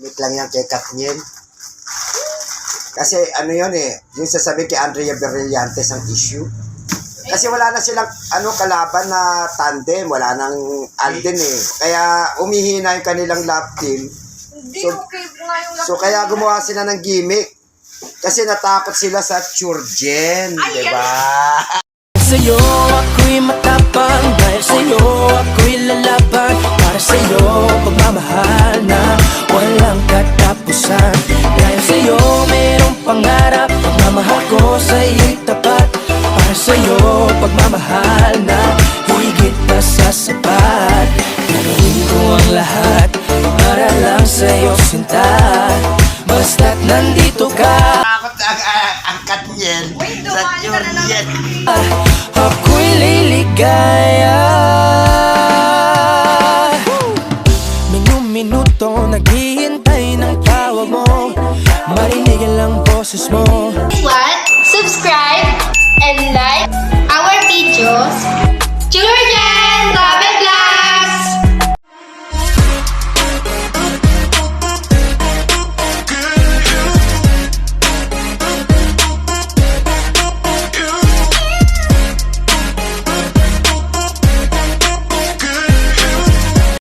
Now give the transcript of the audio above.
Meet lang yan kay Katniel. Kasi ano yun eh, yung sasabihin kay Andrea Brillantes ang issue. Kasi wala na silang ano kalaban na tandem, wala nang Alden eh. Kaya umihina yung kanilang love team. Hindi, So- okay nga yung So kaya gumawa sila ng gimmick. Kasi natakot sila sa Churgen, Ay, di ba? Pangarap. Pagmamahal ko sa'yo'y tapat. Para sa'yo pagmamahal na higit pa sa sapat. Gagawin ko ang lahat Para lang sa'yo sinta Basta't nandito ka. Takot ang, ang, ang Katniel Wait, sa dumali ka na lang. Churgen. Ako'y liligaya house is small. What?